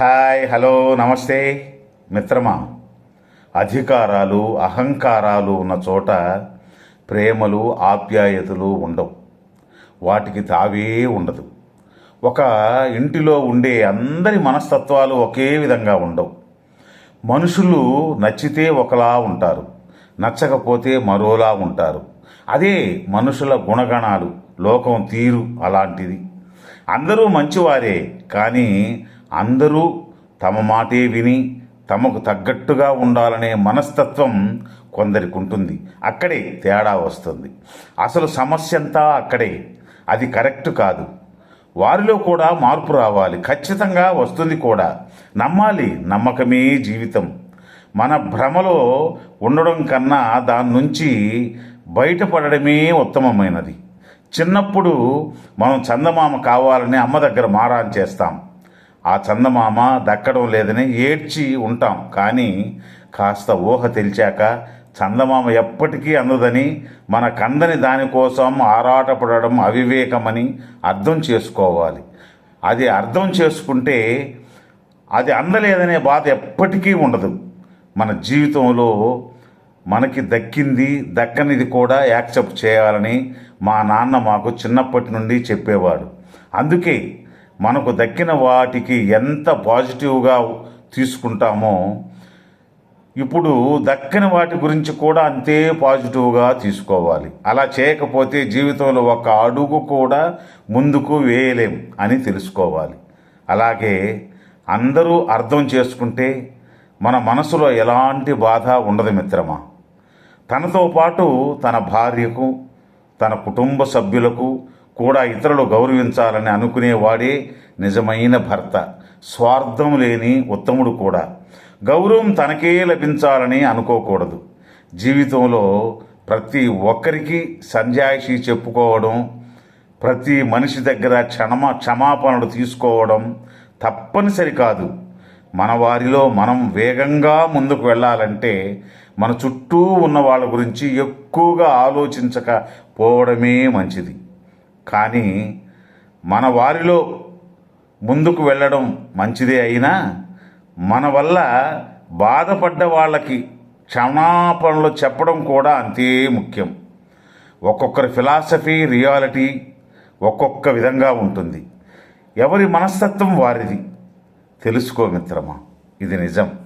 Hi hello నమస్తే. మిత్రమా అధికారాలు అహంకారాలు ఉన్న చోట ప్రేమలు ఆప్యాయతలు ఉండవు. వాటికి తావే ఉండదు. ఒక ఇంటిలో ఉండే అందరి మనస్తత్వాలు ఒకే విధంగా ఉండవు. మనుషులు నచ్చితే ఒకలా ఉంటారు నచ్చకపోతే మరోలా ఉంటారు. అదే మనుషుల గుణగణాలు లోకం తీరు అలాంటిది. అందరూ మంచివారే కానీ అందరూ తమ మాటే విని తమకు తగ్గట్టుగా ఉండాలనే మనస్తత్వం కొందరికి ఉంటుంది. అక్కడే తేడా వస్తుంది. అసలు సమస్య అంతా అక్కడే. అది కరెక్ట్ కాదు. వారిలో కూడా మార్పు రావాలి. ఖచ్చితంగా వస్తుంది కూడా. నమ్మాలి. నమ్మకమే జీవితం. మన భ్రమలో ఉండడం కన్నా దాని నుంచి బయటపడడమే ఉత్తమమైనది. చిన్నప్పుడు మనం చందమామ కావాలని అమ్మ దగ్గర మారాన్ చేస్తాం. ఆ చందమామ దక్కడం లేదని ఏడ్చి ఉంటాం. కానీ కాస్త ఊహ తెలిచాక చందమామ ఎప్పటికీ అందదని మన కందని దానికోసం ఆరాటపడడం అవివేకమని అర్థం చేసుకోవాలి. అది అర్థం చేసుకుంటే అది అందలేదనే బాధ ఎప్పటికీ ఉండదు. మన జీవితంలో మనకి దక్కింది దక్కనిది కూడా యాక్సెప్ట్ చేయాలని మా నాన్న మాకు చిన్నప్పటి నుండి చెప్పేవాడు. అందుకే మనకు దక్కిన వాటికి ఎంత పాజిటివ్గా తీసుకుంటామో ఇప్పుడు దక్కని వాటి గురించి కూడా అంతే పాజిటివ్గా తీసుకోవాలి. అలా చేయకపోతే జీవితంలో ఒక అడుగు కూడా ముందుకు వేయలేం అని తెలుసుకోవాలి. అలాగే అందరూ అర్థం చేసుకుంటే మన మనసులో ఎలాంటి బాధ ఉండదు మిత్రమా? తనతో పాటు తన భార్యకు తన కుటుంబ సభ్యులకు కూడా ఇతరులు గౌరవించాలని అనుకునేవాడే నిజమైన భర్త. స్వార్థం లేని ఉత్తముడు కూడా. గౌరవం తనకే లభించాలని అనుకోకూడదు. జీవితంలో ప్రతి ఒక్కరికి సంజాయిషి చెప్పుకోవడం ప్రతి మనిషి దగ్గర క్షమ క్షమాపణలు తీసుకోవడం తప్పనిసరి కాదు. మన వారిలో మనం వేగంగా ముందుకు వెళ్ళాలంటే మన చుట్టూ ఉన్న వాళ్ళ గురించి ఎక్కువగా ఆలోచించకపోవడమే మంచిది. కానీ మన వారిలో ముందుకు వెళ్ళడం మంచిదే అయినా మన వల్ల బాధపడ్డ వాళ్ళకి క్షమాపణలు చెప్పడం కూడా అంతే ముఖ్యం. ఒక్కొక్కరి ఫిలాసఫీ రియాలిటీ ఒక్కొక్క విధంగా ఉంటుంది. ఎవరి మనస్తత్వం వారిది? తెలుసుకో మిత్రమా ఇది నిజం.